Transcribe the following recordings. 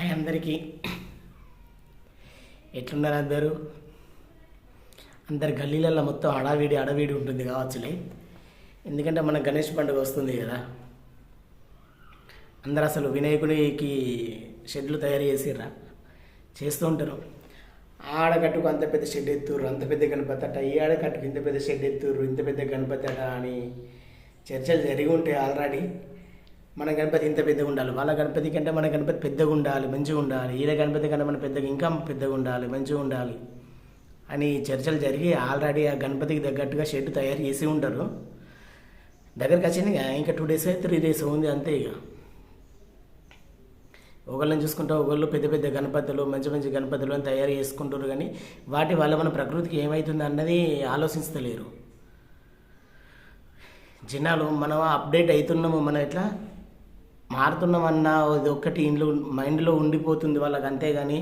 Hi అందరికీ. ఎట్లున్నారు అందరూ? అందరు గల్లీలలో మొత్తం అడావిడి అడవిడి ఉంటుంది కావచ్చులే. ఎందుకంటే మన గణేష్ పండుగ వస్తుంది కదా. అందరు అసలు వినాయకుడికి షెడ్లు తయారు చేసిర్రా? చేస్తూ ఉంటారు. ఆడకట్టుకు అంత పెద్ద షెడ్ ఎత్తుర్రు అంత పెద్ద గణపతి అట. ఈ ఆడకట్టుకు ఇంత పెద్ద షెడ్ ఎత్తుర్రు ఇంత పెద్ద గణపతి అట అని చర్చలు జరిగి ఉంటాయి ఆల్రెడీ. మన గణపతి ఇంత పెద్దగా ఉండాలి వాళ్ళ గణపతి కంటే మన గణపతి పెద్దగా ఉండాలి మంచిగా ఉండాలి ఈయన గణపతి కంటే మన పెద్దగా ఇంకా పెద్దగా ఉండాలి మంచిగా ఉండాలి అని చర్చలు జరిగి ఆల్రెడీ ఆ గణపతికి తగ్గట్టుగా షెడ్ తయారు చేసి ఉంటారు. దగ్గరికి వచ్చింది ఇంకా టూ డేస్ త్రీ డేస్ ఉంది అంతే ఇక. ఒకళ్ళని చూసుకుంటే ఒకళ్ళు పెద్ద పెద్ద గణపతులు మంచి మంచి గణపతులు అని తయారు చేసుకుంటారు కానీ వాటి వల్ల మన ప్రకృతికి ఏమవుతుంది అన్నది ఆలోచించలేరు జనాలు మనం అప్డేట్ అవుతున్నాము మనం ఎట్లా మారుతున్నామన్న ఇది ఒక్కటి ఇంట్లో మైండ్లో ఉండిపోతుంది వాళ్ళకి అంతేగాని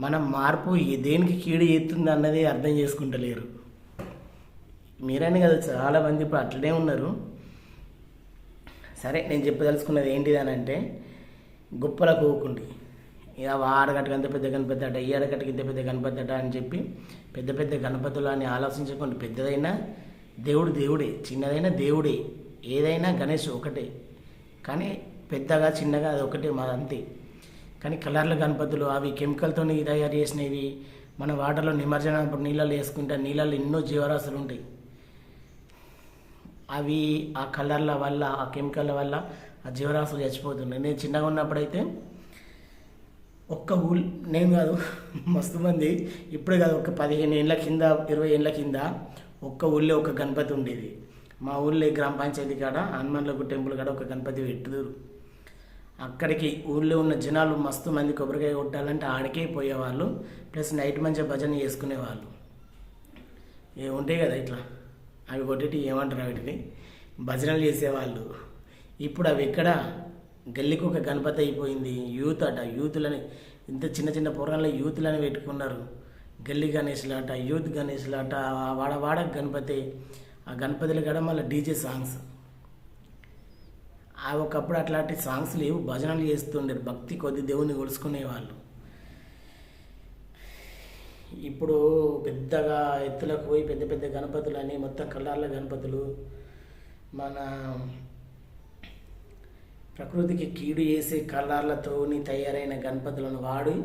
మనం మార్పు దేనికి కీడు ఎత్తుంది అన్నది అర్థం చేసుకుంటలేరు. మీరని కదా చాలామంది ఇప్పుడు అట్లనే ఉన్నారు. సరే నేను చెప్పదలుచుకున్నది ఏంటిది అని అంటే గొప్పలకు కోకుండి ఇక ఆడగట్టుకు అంత పెద్ద గణపతి అట ఈ ఆడగట్టుకు ఇంత పెద్ద గణపతి అట అని చెప్పి పెద్ద పెద్ద గణపతులు అని ఆలోచించకుండా పెద్దదైనా దేవుడు దేవుడే చిన్నదైనా దేవుడే ఏదైనా గణేష్ ఒకటే. కానీ పెద్దగా చిన్నగా అది ఒకటే మా అంతే. కానీ కలర్ల గణపతులు అవి కెమికల్తో తయారు చేసినవి. మన వాటర్లో నిమజ్జనం అప్పుడు నీళ్ళలో వేసుకుంటే నీళ్ళలో ఎన్నో జీవరాశులు ఉంటాయి. అవి ఆ కలర్ల వల్ల ఆ కెమికల్ వల్ల ఆ జీవరాశులు చచ్చిపోతున్నాయి. నేను చిన్నగా ఉన్నప్పుడైతే ఒక్క ఊళ్ళో నేను కాదు మస్తు మంది ఇప్పుడే కాదు ఒక పదిహేను ఏళ్ళ కింద ఇరవై ఏళ్ళ కింద ఒక్క ఊళ్ళో ఒక గణపతి ఉండేది. మా ఊళ్ళో గ్రామ పంచాయతీ కాడ హనుమాన్లకు టెంపుల్ కాడ ఒక గణపతి పెట్టుదురు అక్కడికి ఊళ్ళో ఉన్న జనాలు మస్తు మంది కొబ్బరికాయ కొట్టాలంటే ఆడికే పోయేవాళ్ళు ప్లస్ నైట్ మంచిగా భజన చేసుకునేవాళ్ళు. ఏ ఉంటాయి కదా ఇట్లా. అవి కొట్టేటి ఏమంటారు వాటిని? భజనలు చేసేవాళ్ళు. ఇప్పుడు అవి ఎక్కడ? గల్లీకి ఒక గణపతి అయిపోయింది. యూత్ అట. యూత్లని ఇంత చిన్న చిన్న పొరాల్లో యూత్లని పెట్టుకున్నారు. గల్లీ గణేష్లు అట యూత్ గణేష్లు అట వాడ వాడ గణపతి. ఆ గణపతులు కూడా మళ్ళీ డీజే సాంగ్స్. ఆ ఒకప్పుడు అట్లాంటి సాంగ్స్ లేవు భజనలు చేస్తుండేది భక్తి కొద్ది దేవుని కొలుసుకునేవాళ్ళు. ఇప్పుడు పెద్దగా ఎత్తులకు పోయి పెద్ద పెద్ద గణపతులు అని మొత్తం కలర్ల గణపతులు మన ప్రకృతికి కీడు చేసే కలర్లతోని తయారైన గణపతులను వాడి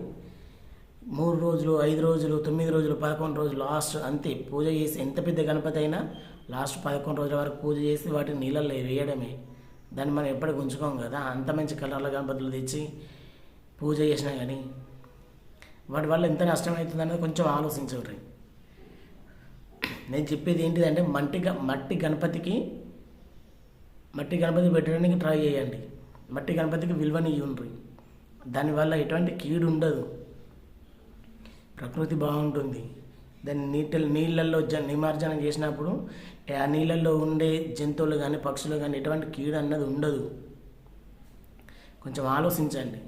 మూడు రోజులు ఐదు రోజులు తొమ్మిది రోజులు పదకొండు రోజులు లాస్ట్ అంతే పూజ చేసి ఎంత పెద్ద గణపతి అయినా లాస్ట్ పదకొండు రోజుల వరకు పూజ చేసి వాటిని నీళ్ళల్లో వేయడమే. దాన్ని మనం ఎప్పటికి ఉంచుకోం కదా. అంత మంచి కలర్ల గణపతులు తెచ్చి పూజ చేసినా కానీ వాటి వల్ల ఎంత నష్టం అవుతుంది అనేది కొంచెం ఆలోచించండి. నేను చెప్పేది ఏంటిదంటే మట్టి మట్టి గణపతికి మట్టి గణపతి పెట్టడానికి ట్రై చేయండి. మట్టి గణపతికి విలువని ఇవ్వండి. దానివల్ల ఎటువంటి కీడు ఉండదు. ప్రకృతి బాగుంటుంది. దాన్ని నీటి నీళ్ళల్లో జ నిమజ్జనం చేసినప్పుడు ఆ నీళ్ళల్లో ఉండే జంతువులు కానీ పక్షులు కానీ ఎటువంటి కీడు అన్నది ఉండదు. కొంచెం ఆలోచించండి.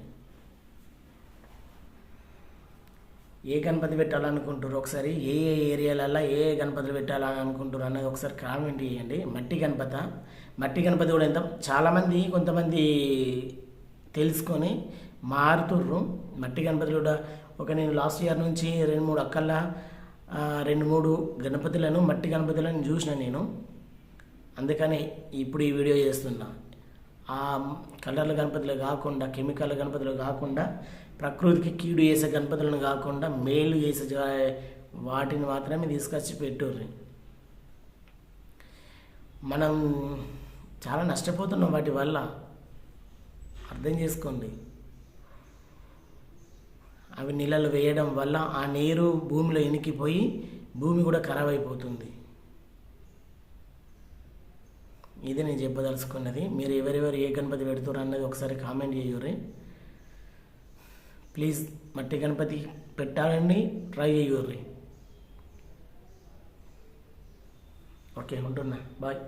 ఏ గణపతి పెట్టాలనుకుంటారు ఒకసారి ఏ ఏ ఏరియాలలో ఏ ఏ గణపతులు పెట్టాలని అనుకుంటారు అన్నది ఒకసారి కామెంట్ చేయండి. మట్టి గణపత. మట్టి గణపతి కూడా ఎంత చాలామంది కొంతమంది తెలుసుకొని మారుతుర్రు. మట్టి గణపతి కూడా ఒక నేను లాస్ట్ ఇయర్ నుంచి రెండు మూడు అక్కల్లా రెండు మూడు గణపతులను మట్టి గణపతులను చూసిన నేను. అందుకని ఇప్పుడు ఈ వీడియో చేస్తున్నా. ఆ కలర్ల గణపతులు కాకుండా కెమికల్ గణపతులు కాకుండా ప్రకృతికి కీడు చేసే గణపతులను కాకుండా మేలు చేసే వాటిని మాత్రమే తీసుకొచ్చి పెట్టుర్రి. మనం చాలా నష్టపోతున్నాం వాటి వల్ల. అర్థం చేసుకోండి. నీళ్ళలో వేయడం వల్ల ఆ నీరు భూమిలో ఇనికిపోయి భూమి కూడా ఖరాబ్ అయిపోతుంది ఇది నేను చెప్పదలుచుకున్నది. మీరు ఎవరెవరు ఏ గణపతి పెడుతున్నారు అన్నది ఒకసారి కామెంట్ చేయరు ప్లీజ్ మట్టి గణపతి పెట్టాలని ట్రై చేయరు ఓకే ఉంటున్నా. బాయ్.